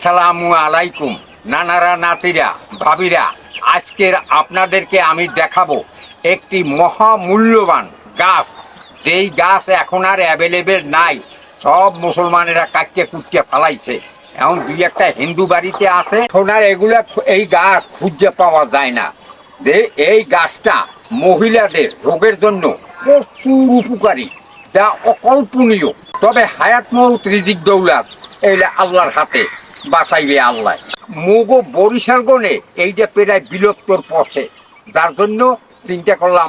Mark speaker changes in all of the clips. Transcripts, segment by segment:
Speaker 1: আসসালামু আলাইকুম। নানারা, নাতিরা, ভাবিরা, আজকের আপনাদেরকে আমি দেখাবো একটি মহামূল্যবান গাছ। যেই গাছ এখন আর অ্যাভেলেবেল নাই। সব মুসলমানেরা কাটকে কুটকে ফেলাইছে। এখন দুই একটা হিন্দু বাড়িতে আছে। সোনার এগুলা এই গাছ খুঁজে পাওয়া যায় না। যে এই গাছটা মহিলাদের রোগের জন্য প্রচুর উপকারী, যা অকল্পনীয়। তবে হায়াত মৌত রিজিক দৌলাত, এইটা আল্লাহর হাতে। বাঁচাইবে আল্লাহ। মুগ বরিশাল গনে এইটা প্রায় বিলুপ্তর পথে। যার জন্য চিন্তা করলাম,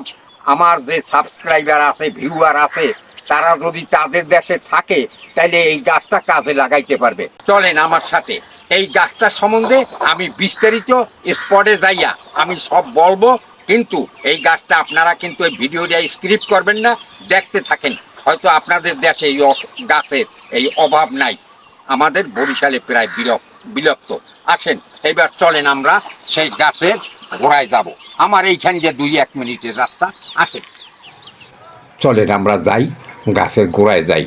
Speaker 1: আমার যে সাবস্ক্রাইবার আছে ভিউয়ার আছে, তারা যদি তাদের দেশে থাকে, তাহলে এই গাছটা কাজে লাগাইতে পারবে। চলেন আমার সাথে। এই গাছটা সম্বন্ধে আমি বিস্তারিত স্পটে যাইয়া আমি সব বলব, কিন্তু এই গাছটা আপনারা কিন্তু এই ভিডিওটা স্ক্রিপ্ট করবেন না, দেখতে থাকেন। হয়তো আপনাদের দেশে এই গাছের এই অভাব নাই। আমাদের বরিশালে প্রায় বিলপ বিলুপ্ত আসেন, এবার চলেন আমরা সেই গাছের গোড়ায় যাব। আমার এইখানে যে দুই, এক মিনিটের রাস্তা, আসেন। চলেন আমরা যাই, গাছের গোড়ায় যাই।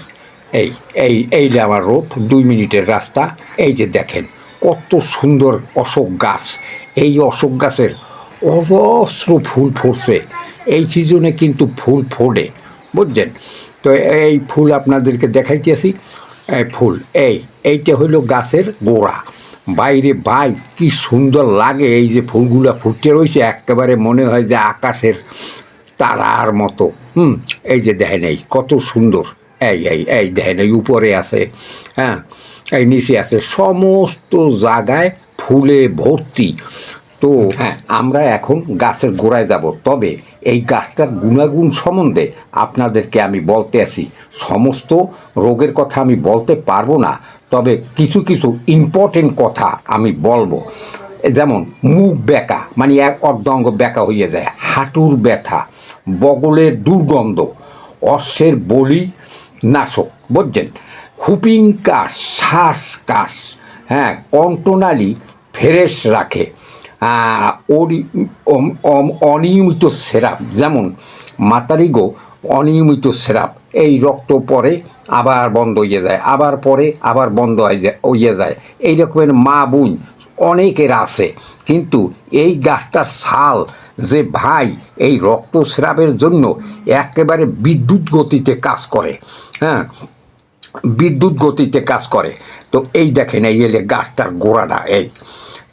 Speaker 1: এই এই এই আমার রোড, দুই মিনিটের রাস্তা। এই যে দেখেন, কত সুন্দর অশোক গাছ। এই অশোক গাছের অজস্র ফুল ফুটছে। এই সিজনে কিন্তু ফুল ফোটে বুঝছেন তো এই ফুল আপনাদেরকে দেখাইতেছি। এই ফুল, এই এইটা হইল গাছের গোড়া। বাইরে বাই কি সুন্দর লাগে এই যে ফুলগুলো ফুটে রয়েছে একেবারে মনে হয় যে আকাশের তারার মতো। হুম এই যে দেখেন এই কত সুন্দর। এই এই এই দেখেন এই উপরে আছে হ্যাঁ এই নিচে আছে। সমস্ত জায়গায় ফুলে ভর্তি। তো হ্যাঁ। আমরা এখন গাছের গোড়ায় যাব। তবে এই গাছটার গুণাগুণ সম্বন্ধে আপনাদেরকে আমি বলতে আসি সমস্ত রোগের কথা আমি বলতে পারব না। তবে কিছু কিছু ইম্পর্টেন্ট কথা আমি বলব। যেমন মুখ বেঁকা মানে এক অর্ধাঙ্গ বেঁকা হয়ে যায়, হাঁটুর ব্যথা বগলের দুর্গন্ধ, অশ্বের বলি নাশক, বুঝছেন? হুপিং কাশ, শ্বাস কাশ হ্যাঁ কণ্ঠনালী ফ্রেশ রাখে অনিয়মিত সেরাপ, যেমন মাতারিগো অনিয়মিত সেরাপ এই রক্ত পরে আবার বন্ধ হয়ে যায়, আবার পরে আবার বন্ধ হয়ে যায় যায়। এই রকমের মা বোন অনেকের আছে, কিন্তু এই গাছটার ছাল যে ভাই এই রক্ত রক্তস্রাবের জন্য একেবারে বিদ্যুৎ গতিতে কাজ করে হ্যাঁ? বিদ্যুৎ গতিতে কাজ করে। তো এই দেখেন, এই এলে গাছটার গোড়াটা, এই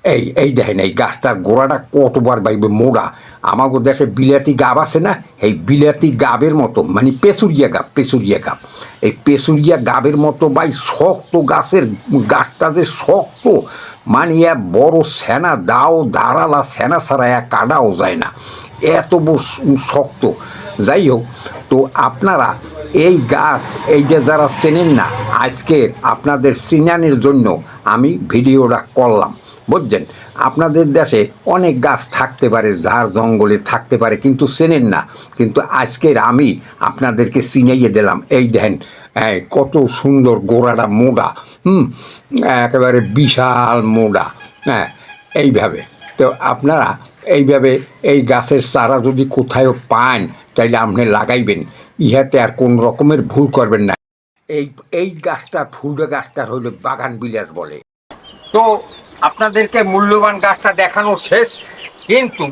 Speaker 1: এই এই দেখেন, এই গাছটার গোড়াটা কতবার বাইবে মোড়া আমাগো দেশে বিলাতি গাব আছে না, এই বিলাতি গাবের মতো মানে পেসুরিয়া গাব পেসুরিয়া গাব। এই পেসুরিয়া গাবের মতো বাই শক্ত গাছের গাছটা যে শক্ত মানে এক বড় সেনা, দাও দাঁড়ালা সেনা ছাড়া এক কাটাও যায় না। এত শক্ত। যাই হোক, তো আপনারা এই গাছ, এই যে যারা চেনেন না আজকে আপনাদের চিনানের জন্য আমি ভিডিওটা করলাম। বুঝছেন? আপনাদের দেশে অনেক গাছ থাকতে পারে, ঝাড় জঙ্গলে থাকতে পারে, কিন্তু চেনেন না। কিন্তু আজকের আমি আপনাদেরকে চিনাইয়ে দিলাম। এই দেখেন কত সুন্দর গোড়াটা মোড়া হুম? একেবারে বিশাল মোড়া হ্যাঁ এইভাবে। তো আপনারা এইভাবে এই গাছের চারা যদি কোথাও পান, তাইলে আপনি লাগাইবেন। ইহাতে আর কোন রকমের ভুল করবেন না। এই এই গাছটা ফুলটা গাছটা হইল বাগান বিলাস বলে। তো আপনাদেরকে মূল্যবান গাছটা দেখানো শেষ, কিন্তু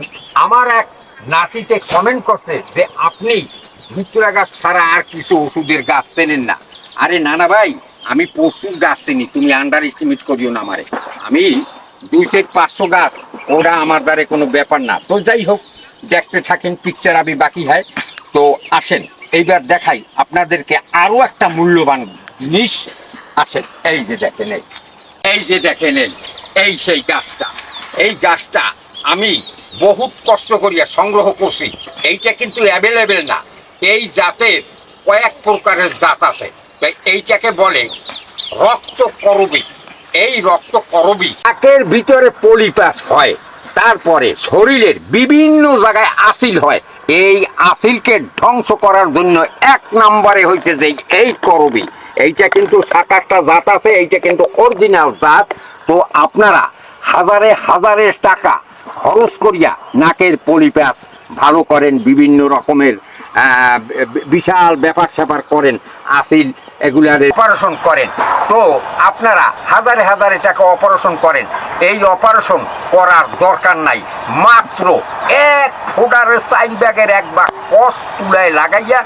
Speaker 1: আমার এক নাতিতে কমেন্ট করতে যে আপনি ভিক্টোরা গাছ ছাড়া আর কিছু ওষুধের গাছ চেনেন না। আরে না না ভাই, আমি প্রচুর গাছ চিনি, তুমি আন্ডার এস্টিমেট করিও না আমারে। আমি দুই সেট পাঁচশো গাছ, ওরা আমার দ্বারে কোনো ব্যাপার না। তো যাই হোক, দেখতে থাকেন পিকচার আমি বাকি হয়। তো আসেন, এইবার দেখাই, আপনাদেরকে আরও একটা মূল্যবান জিনিস আসেন এই যে দেখেন এই যে দেখেন, এই। এই সেই গাছটা। এই গাছটা আমি বহুত কষ্ট করিয়া সংগ্রহ করছি। এইটা কিন্তু অ্যাভেলেবেল না। এই জাতের কয়েক প্রকারের জাত আছে। এইটাকে বলে রক্ত করবি। এই রক্ত করবি। নাকের ভিতরে পলিপাস হয়। তারপরে শরীরের বিভিন্ন জায়গায় আসিল হয়। এই আসিলকে ধ্বংস করার জন্য এক নম্বরে হইছে যে এই করবি। এইটা কিন্তু সাত আটটা জাত আছে। এইটা কিন্তু অরিজিনাল জাত। তো আপনারা হাজারে হাজারে টাকা খরচ করিয়া নাকের পলিপ্যাস ভালো করেন, বিভিন্ন রকমের বিশাল ব্যাপার স্যাপার করেন, আসিল এগুলার অপারেশন করেন। তো আপনারা হাজারে হাজারে টাকা অপারেশন করেন। এই অপারেশন করার দরকার নাই। মাত্র এক ফোটারের সাইড ব্যাগের এক বাগ কস তুলায় লাগাইয়া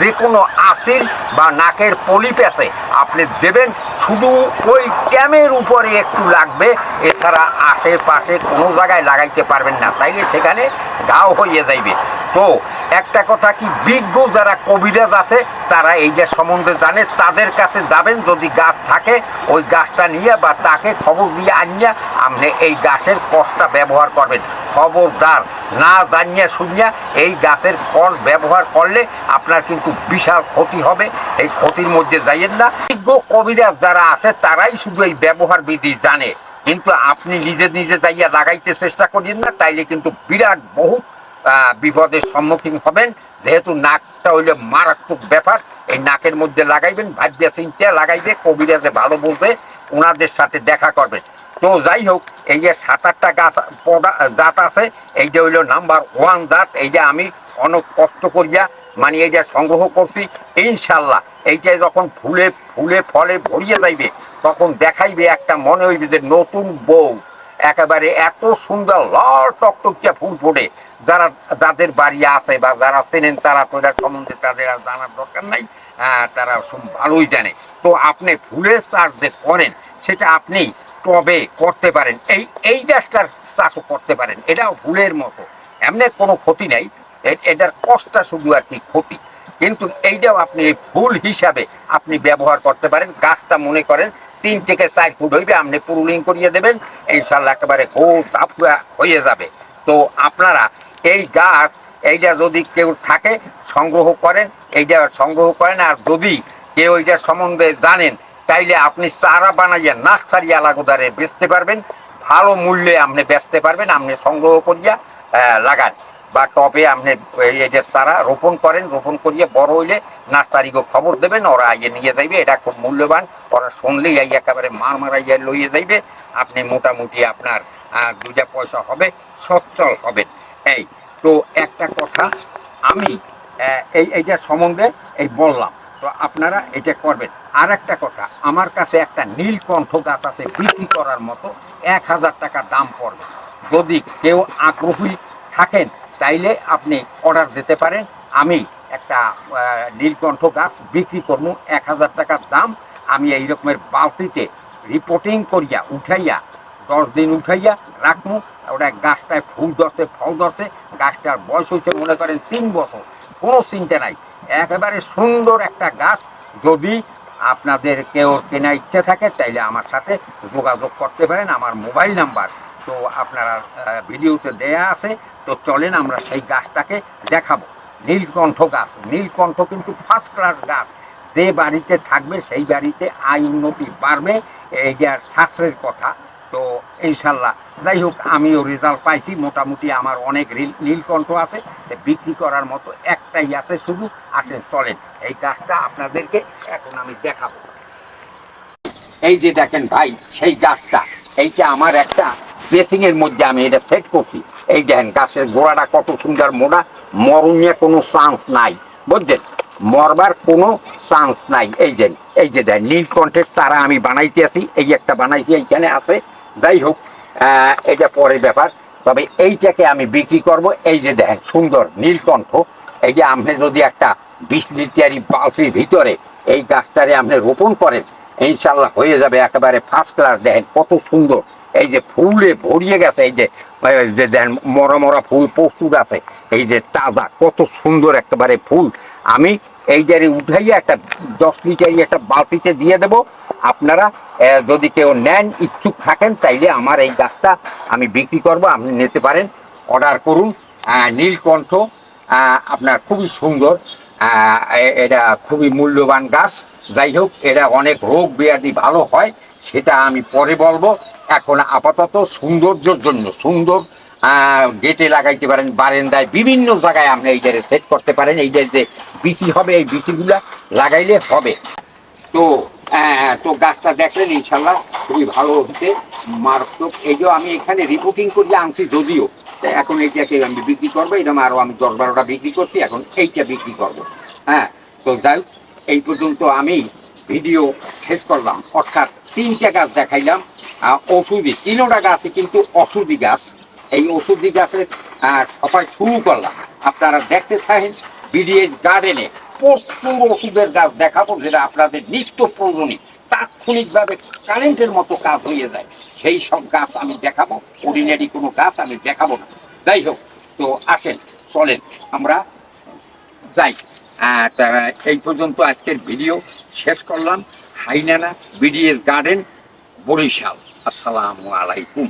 Speaker 1: যে কোনো আসিল বা নাকের পলিপ আছে আপনি দেবেন শুধু ওই ক্যামের উপরে একটু লাগবে, এছাড়া আশেপাশে কোনো জায়গায় লাগাইতে পারবেন না, তাইলে সেখানে ঘাও হয়ে যাইবে। তো একটা কথা কি বিজ্ঞ যারা কবিরাজ আছে, তারা এই যে সম্বন্ধে জানে, তাদের কাছে যাবেন, যদি গাছ থাকে, ওই গাছটা নিয়ে বা তাকে খবর দিয়ে আনিয়া আপনি এই গাছের কষটা ব্যবহার করবেন। খবরদার, না জানিয়া শুনিয়া এই গাছের ফল ব্যবহার করলে আপনার কিন্তু বিশাল ক্ষতি হবে। এই ক্ষতির মধ্যে যাইয়েন না। বিজ্ঞ কবিরাজ যারা আছে, তারাই শুধু এই ব্যবহার বিধি জানে। কিন্তু আপনি নিজে নিজে যাইয়া লাগাইতে চেষ্টা করেন না, তাইলে কিন্তু বিরাট বহুত বিপদের সম্মুখীন হবেন। যেহেতু নাকটা হইলে মারাত্মক ব্যাপার, এই নাকের মধ্যে লাগাইবেন ভাজ্যা চিন্তা লাগাইবে, কবিরাজে ভালো বলবে ওনাদের সাথে দেখা করবেন। তো যাই হোক, এই যে সাত আটটা গাছ জাত আছে, এইটা হইল নাম্বার ওয়ান জাত, এইটা আমি অনেক কষ্ট করিয়া মানে এইটা সংগ্রহ করছি। ইনশাল্লাহ, এইটা যখন ফুলে ফুলে, ফলে ভরিয়ে যাইবে, তখন দেখাইবে একটা মনে হইবে যে নতুন বউ। একেবারে এত সুন্দর লাল টকটকিয়া ফুল ফোটে। যারা, যাদের বাড়ি আছে বা যারা চেনেন তারা তো সম্বন্ধে তাদের আর জানার দরকার নাই। তারা সব ভালোই জানে। তো আপনি ফুলের চাষ যে করেন, সেটা আপনি টবে করতে পারেন? এই এই গাছটার চাষও করতে পারেন। এটাও ফুলের মতো। এমনি কোনো ক্ষতি নাই। এটার কষ্টটা শুধু আর কি ক্ষতি। কিন্তু এইটাও আপনি ফুল হিসাবে আপনি ব্যবহার করতে পারেন। গাছটা মনে করেন তিন থেকে চার ফুট হইবে, আপনি পুরুলিং করিয়ে দেবেন ইনশাল্লাহ একেবারে গোল দাপুয়া হয়ে যাবে। তো আপনারা এই গাছ, এইটা যদি কেউ থাকে, সংগ্রহ করেন, এইটা সংগ্রহ করেন, আর যদি কেউ এইটা সম্বন্ধে জানেন, তাইলে আপনি চারা বানাইয়া নার্সারি আলাগোদারে বেচতে পারবেন, ভালো মূল্যে আপনি বেচতে পারবেন, আপনি সংগ্রহ করিয়া লাগান। বা টবে আপনি যে তারা রোপণ করেন, রোপণ করিয়ে বড় হইলে নার্সারিকে খবর দেবেন, ওরা আইয়ে নিয়ে যাইবে, এটা খুব মূল্যবান। ওরা শুনলেই আই একেবারে মার মারাইয়া লইয়ে যাইবে। আপনি মোটামুটি আপনার দুইটা পয়সা হবে, সচ্ছল হবেন এই, তো একটা কথা, আমি এই, এইটা সম্বন্ধে এই বললাম, তো আপনারা এটা করবেন। আর একটা কথা, আমার কাছে একটা নীলকণ্ঠ গাছ আছে, বিক্রি করার মতো, এক হাজার টাকা দাম পড়বে। যদি কেউ আগ্রহী থাকেন তাইলে আপনি অর্ডার দিতে পারেন। আমি একটা নীলকণ্ঠ গাছ বিক্রি করব, এক হাজার টাকার দাম। আমি এই রকমের বালতিতে রিপোর্টিং করিয়া, উঠাইয়া, দশ দিন উঠাইয়া রাখব। ওটা গাছটায় ফুল ধরছে, ফল ধরছে। গাছটার বয়স হয়েছে, মনে করেন, তিন বছর। কোনো চিন্তা নাই। একেবারে সুন্দর একটা গাছ। যদি আপনাদের কেউ কেনা ইচ্ছে থাকে, তাইলে আমার সাথে যোগাযোগ করতে পারেন। আমার মোবাইল নাম্বার তো আপনারা ভিডিওতে দেয়া আছে, তো চলেন আমরা সেই গাছটাকে দেখাবো। নীলকণ্ঠ গাছ। নীলকণ্ঠ কিন্তু ফার্স্ট ক্লাস গাছ। যে বাড়িতে থাকবে সেই বাড়িতে আয় উন্নতি বাড়বে, এই এইটার শাস্ত্রের কথা। তো ইনশাল্লাহ, যাই হোক, আমিও রেজাল্ট পাইছি। মোটামুটি আমার অনেক নীলকণ্ঠ আছে। বিক্রি করার মতো একটাই আছে শুধু। আসেন, চলেন। এই গাছটা আপনাদেরকে এখন আমি দেখাবো। এই যে দেখেন ভাই, সেই গাছটা। এইটা আমার একটা বেসিং এর মধ্যে আমি এটা সেট করছি। এই দেখেন, গাছের গোড়াটা কত সুন্দর মোড়া মরণে কোনো চান্স নাই। বুঝছেন মরবার কোনো চান্স নাই। এই যে এই যে দেন নীলকণ্ঠের তারা আমি বানাইতে আছি। এই একটা বানাইছি, এইখানে আছে। যাই হোক এটা পরের ব্যাপার। তবে এইটাকে আমি বিক্রি করব। এই যে দেখেন, সুন্দর নীলকণ্ঠ এই যে আপনি যদি একটা বিশ লিটারি বালতির ভিতরে এই গাছটারে আপনি রোপণ করেন, ইনশাল্লাহ হয়ে যাবে একেবারে ফার্স্ট ক্লাস দেখেন কত সুন্দর। এই যে ফুলে ভরিয়ে গেছে, এই যে যে দেখেন, মরা মরা ফুল প্রস্তুত আছে। এই যে তাজা, কত সুন্দর একেবারে ফুল। আমি এই যে উঠাইয়া একটা দশ লিটারি একটা বালতিতে দিয়ে দেব। আপনারা যদি কেউ নেন, ইচ্ছুক থাকেন, তাইলে আমার এই গাছটা আমি বিক্রি করব, আপনি নিতে পারেন। অর্ডার করুন। নীলকণ্ঠ আপনার খুবই সুন্দর। এটা খুবই মূল্যবান গাছ। যাই হোক, এটা অনেক রোগ ব্যাধি ভালো হয়, সেটা আমি পরে বলব। এখন আপাতত সৌন্দর্যর জন্য, সুন্দর গেটে লাগাইতে পারেন, বারেন্দায় বিভিন্ন জায়গায় আপনি এইটারে সেট করতে পারেন। এইটার যে বিচি হবে, এই বিচিগুলা লাগাইলে হবে। তো তো গাছটা দেখলেন ইনশাল্লাহ খুবই ভালো হচ্ছে মারাত্মক। এই যে আমি এখানে রিপোর্টিং করে আনছি যদিও। এখন এইটাকে আমি বিক্রি করব এরকম আরও আমি দশ বারোটা বিক্রি করছি, এখন এইটা বিক্রি করব। হ্যাঁ তো যাই এই পর্যন্ত আমি ভিডিও শেষ করলাম। অর্থাৎ তিনটা গাছ দেখাইলাম ওষুধি। তিনোটা গাছে কিন্তু ওষুধি গাছ। এই ওষুধি গাছের সবাই শুরু করলাম। আপনারা দেখতে চাহেন বিডিএস গার্ডেনে প্রচুর ওষুধের গাছ দেখাবো, যেটা আপনাদের নিত্য প্রয়োজনীয়। তাৎক্ষণিকভাবে কারেন্টের মতো কাজ হয়ে যায়। সেই সব গাছ আমি দেখাবো অর্ডিনারি কোনো গাছ আমি দেখাবো না। যাই হোক, তো আসেন, চলেন, আমরা যাই। এই পর্যন্ত আজকের ভিডিও শেষ করলাম। হাইনানা বিডিএস গার্ডেন, বরিশাল। আসসালামু আলাইকুম।